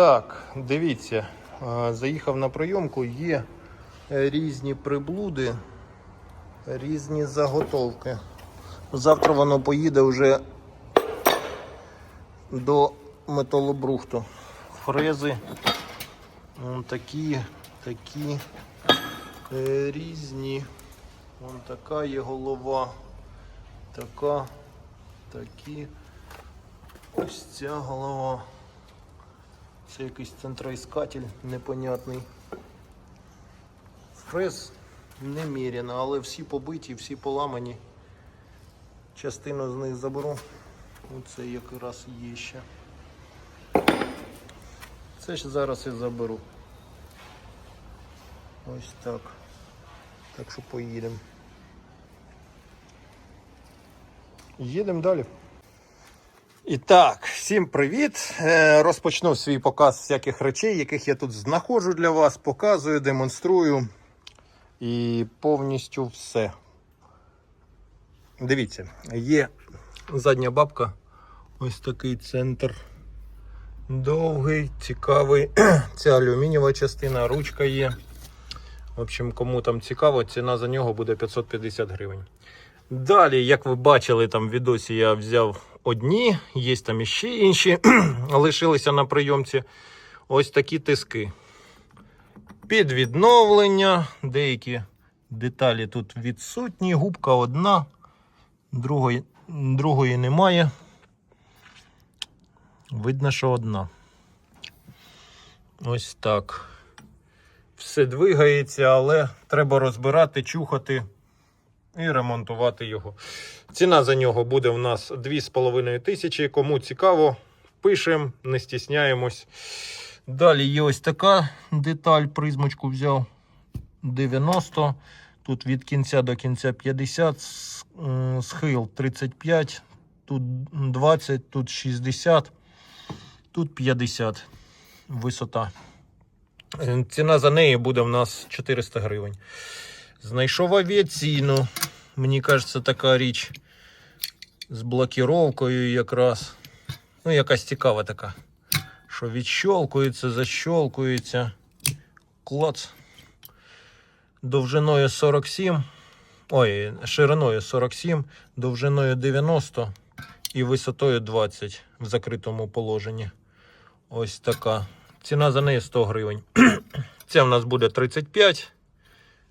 Так, дивіться, заїхав на прийомку, є е, різні приблуди, різні заготовки. Завтра воно поїде вже до металобрухту. Фрези такі, такі е, різні. Вон така є голова, така, такі. Ось ця голова. Це якийсь центроіскатель непонятний. Фрез неміряно, але всі побиті, всі поламані. Частину з них заберу. Оце якраз є ще. Це ж зараз і заберу. Ось так. Так що поїдемо. Їдемо далі. І так, всім привіт! Е, Розпочну свій показ всяких речей, яких я тут знаходжу для вас, показую, демонструю і повністю все. Дивіться, є задня бабка, ось такий центр. Довгий, цікавий. Це алюмінієва частина, ручка є. В общем, кому там цікаво, ціна за нього буде 550 гривень. Далі, як ви бачили, там в відосі я взяв одні, є там іще інші, лишилися на прийомці. Ось такі тиски. Під відновлення, деякі деталі тут відсутні, губка одна, другої, другої немає. Видно, що одна. Ось так. Все двигається, але треба розбирати, чухати і ремонтувати його. Ціна за нього буде в нас 2,5 тисячі. Кому цікаво, пишемо, не стісняємось. Далі є ось така деталь, призмочку взяв 90. Тут від кінця до кінця 50, схил 35, тут 20, тут 60, тут 50 висота. Ціна за неї буде в нас 400 гривень. Знайшов авіаційну. Мені кажеться, така річ з блокіровкою якраз. Ну, якась цікава така. Що відщолкується, защолкується. Клац. Довжиною 47. Ой, шириною 47, довжиною 90 і висотою 20 в закритому положенні. Ось така. Ціна за неї 100 гривень. Це в нас буде 35.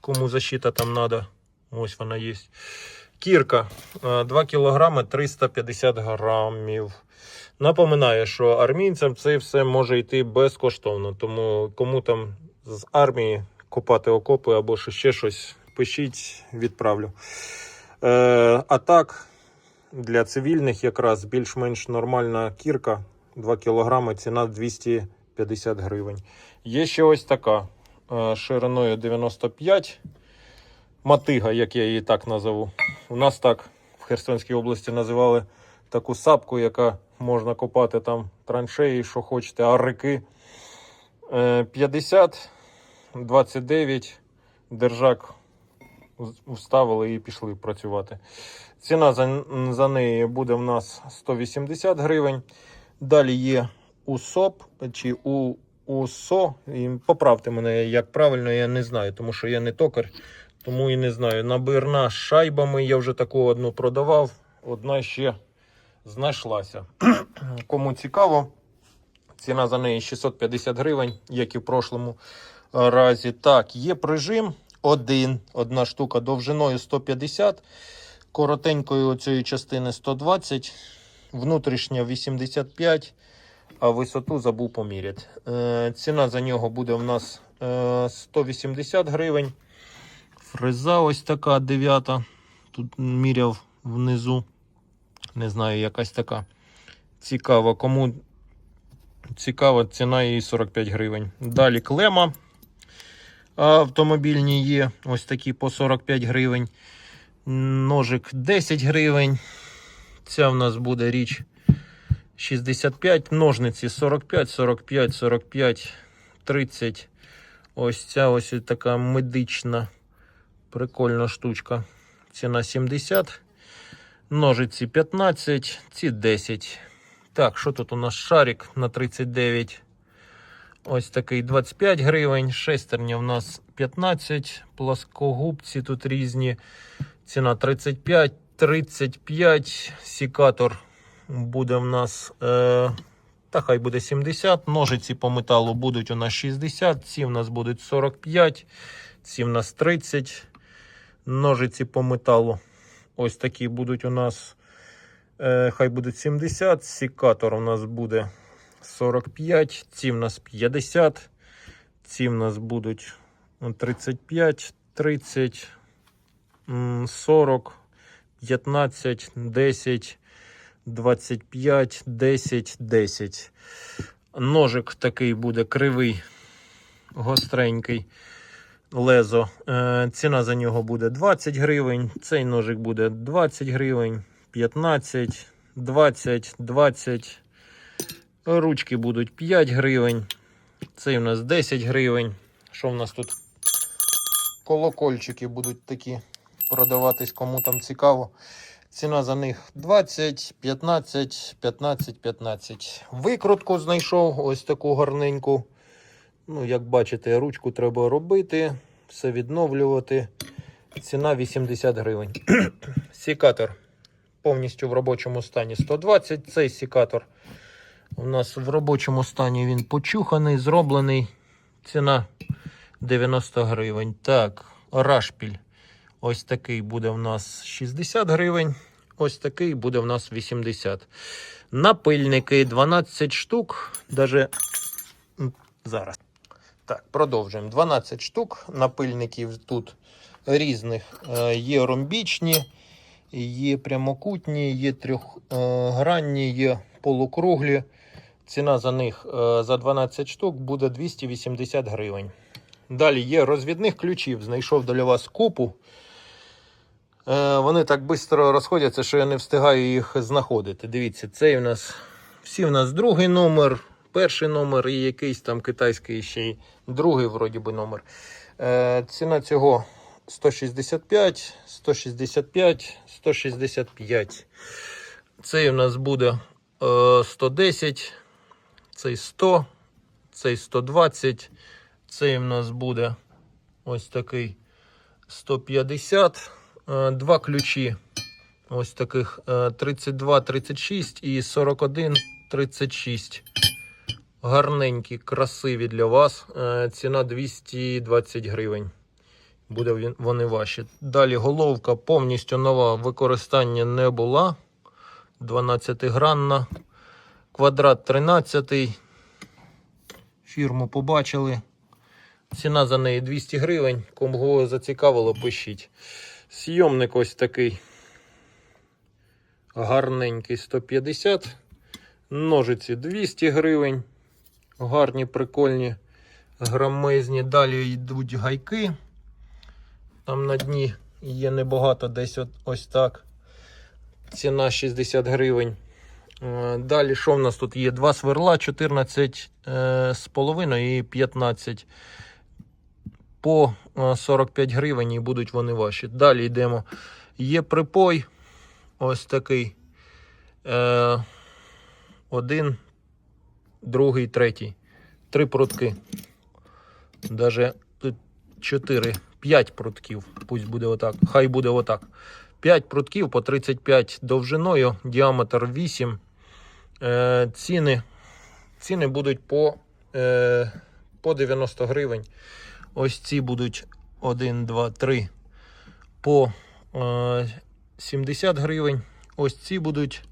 Кому защита там надо. Ось вона є. Кірка е, 2 кг 350 грамів. Напоминаю, що армійцям це все може йти безкоштовно. Тому кому там з армії копати окопи або ще- ще щось, пишіть, відправлю. Е, а так, для цивільних якраз більш-менш нормальна кірка 2 кг, ціна 250 гривень. Є ще ось така е, шириною 95 матига, як я її так назову. У нас так в Херсонській області називали таку сапку, яка можна копати там траншеї, що хочете, арики. Е, 50, 29, держак вставили і пішли працювати. Ціна за, за неї буде в нас 180 гривень. Далі є УСОП чи у, УСО. І поправте мене, як правильно, я не знаю, тому що я не токар, тому і не знаю. Набирна з шайбами я вже таку одну продавав, одна ще знайшлася. Кому цікаво, ціна за неї 650 гривень, як і в прошлому разі. Так, є прижим один, одна штука довжиною 150, коротенькою цієї частини 120, внутрішня 85, а висоту забув поміряти. Е, ціна за нього буде в нас е, 180 гривень. Фреза ось така дев'ята. Тут міряв внизу. Не знаю, якась така цікава. Кому цікава, ціна її 45 гривень. Далі клема автомобільні є. Ось такі по 45 гривень. Ножик 10 гривень. Ця в нас буде річ 65. Ножниці 45, 45, 45, 30. Ось ця ось така медична. Прикольна штучка. Ціна 70. Ножиці 15, ці 10. Так, що тут у нас шарик на 39. Ось такий 25 гривень, шестерня в нас 15, плоскогубці тут різні. Ціна 35, 35, сікатор буде в нас, е, та хай буде 70, ножиці по металу будуть у нас 60, ці в нас будуть 45, ці в нас 30, ножиці по металу. Ось такі будуть у нас, е, хай будуть 70, сікатор у нас буде 45, ці в нас 50, ці в нас будуть ну, 35, 30, 40, 15, 10, 25, 10, 10. Ножик такий буде кривий, гостренький. Лезо. Е, ціна за нього буде 20 гривень. Цей ножик буде 20 гривень, 15, 20, 20. Ручки будуть 5 гривень. Цей у нас 10 гривень. Що в нас тут? Колокольчики будуть такі продаватись, кому там цікаво. Ціна за них 20, 15, 15, 15. Викрутку знайшов ось таку гарненьку. Ну, як бачите, ручку треба робити, все відновлювати. Ціна 80 гривень. Сікатор повністю в робочому стані 120. Цей сікатор у нас в робочому стані він почуханий, зроблений. Ціна 90 гривень. Так, рашпіль. Ось такий буде в нас 60 гривень. Ось такий буде в нас 80. Напильники 12 штук. Даже зараз. Так, продовжуємо. 12 штук напильників тут різних. Е, Є ромбічні, є прямокутні, є трьохгранні, є полукруглі. Ціна за них е, за 12 штук буде 280 гривень. Далі є розвідних ключів. Знайшов для вас купу. Е, Вони так швидко розходяться, що я не встигаю їх знаходити. Дивіться, цей у нас всі в нас другий номер, перший номер і якийсь там китайський ще й другий, вроді би, номер. Е, Ціна цього 165, 165, 165. Цей у нас буде е, 110, цей 100, цей 120, цей у нас буде ось такий 150. Е, Два ключі. Ось таких е, 32, 36 і 41, 36. Гарненькі, красиві для вас. Е, Ціна 220 гривень. Буде вони ваші. Далі головка повністю нова. Використання не була. 12-гранна. Квадрат 13. Фірму побачили. Ціна за неї 200 гривень. Кому зацікавило, пишіть. Сйомник ось такий. Гарненький 150. Ножиці 200 гривень. Гарні, прикольні, громезні. Далі йдуть гайки. Там на дні є небагато, десь от, ось так. Ціна 60 гривень. Е, Далі, що в нас тут є? Два сверла, 14 е, і 15 по е, 45 гривень і будуть вони ваші. Далі йдемо. Є припой. Ось такий. Е, один, другий, третій. Три прутки. Даже тут 4, 5 прутків. Пусть буде отак. Хай буде отак. 5 прутків по 35 довжиною, діаметр 8. Е, ціни, ціни будуть по, е, по 90 гривень. Ось ці будуть 1, 2, 3 по е, 70 гривень. Ось ці будуть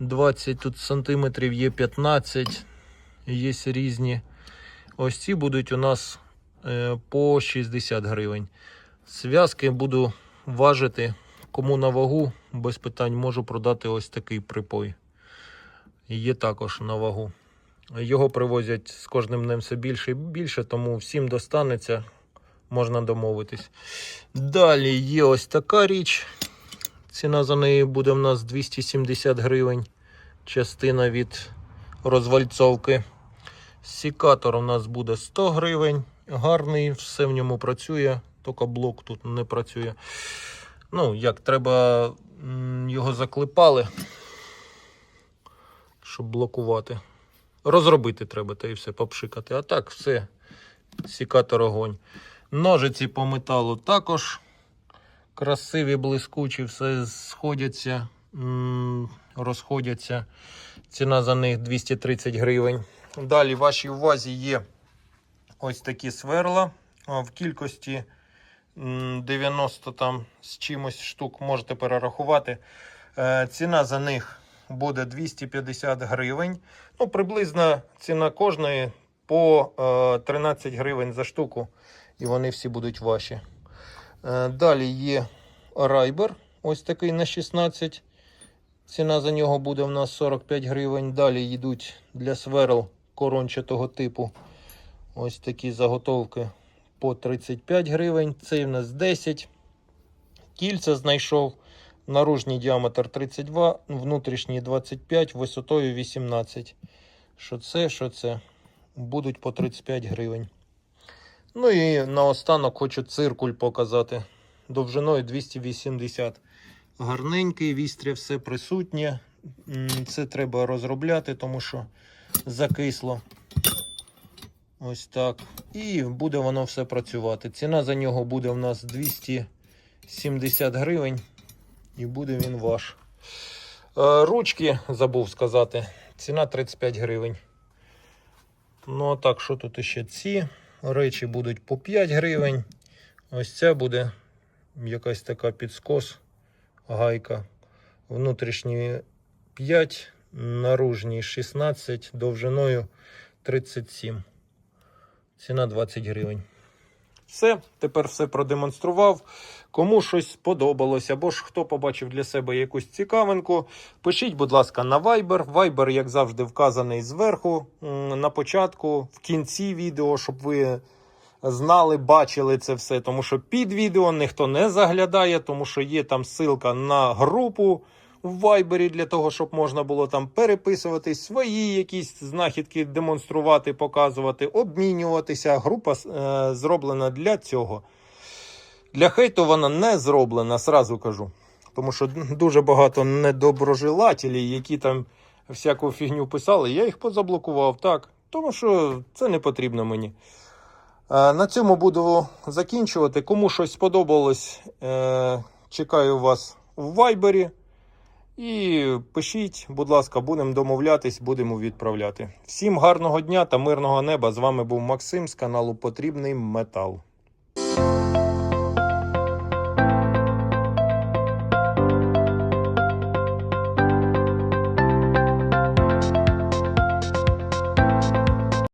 20 тут сантиметрів, є 15, є різні. Ось ці будуть у нас е, по 60 гривень. Зв'язки буду важити. Кому на вагу, без питань можу продати ось такий припой. Є також на вагу. Його привозять з кожним днем все більше і більше, тому всім достанеться, можна домовитись. Далі є ось така річ. Ціна за неї буде в нас 270 гривень. Частина від розвальцовки. Сікатор у нас буде 100 гривень. Гарний, все в ньому працює, тільки блок тут не працює. Ну, як треба його заклепали, щоб блокувати. Розробити треба, та і все попшикати. А так, все, сікатор огонь. Ножиці по металу також красиві, блискучі, все сходяться, розходяться. Ціна за них 230 гривень. Далі в вашій увазі є ось такі сверла в кількості 90 там з чимось штук можете перерахувати. Е, Ціна за них буде 250 гривень. Ну, приблизно ціна кожної по е, 13 гривень за штуку. І вони всі будуть ваші. Е, Далі є райбер, ось такий на 16. Ціна за нього буде в нас 45 гривень. Далі йдуть для сверл корончатого типу. Ось такі заготовки по 35 гривень. Цей в нас 10. Кільця знайшов. Наружній діаметр 32, внутрішній 25, висотою 18. Що це, що це? Будуть по 35 гривень. Ну і наостанок хочу циркуль показати. Довжиною 280. Гарненький, вістря все присутнє. Це треба розробляти, тому що закисло. Ось так. І буде воно все працювати. Ціна за нього буде в нас 270 гривень. І буде він ваш. Е, Ручки забув сказати. Ціна 35 гривень. Ну, а так, що тут ще ці речі будуть по 5 гривень. Ось ця буде якась така підскос, гайка. Внутрішні 5, наружні 16, довжиною 37. Ціна 20 гривень. Все, тепер все продемонстрував. Кому щось сподобалось, або ж хто побачив для себе якусь цікавинку, пишіть, будь ласка, на Viber. Viber, як завжди, вказаний зверху, на початку, в кінці відео, щоб ви знали, бачили це все. Тому що під відео ніхто не заглядає, тому що є там ссылка на групу в Viber для того, щоб можна було там переписуватись, свої якісь знахідки демонструвати, показувати, обмінюватися. Група е, зроблена для цього. Для хейту вона не зроблена, сразу кажу. Тому що дуже багато недоброжелателів, які там всяку фігню писали, я їх позаблокував, так. Тому що це не потрібно мені. Е, На цьому буду закінчувати. Кому щось сподобалось, е, чекаю вас в вайбері. І пишіть, будь ласка, будемо домовлятись, будемо відправляти. Всім гарного дня та мирного неба. З вами був Максим з каналу Потрібний Метал.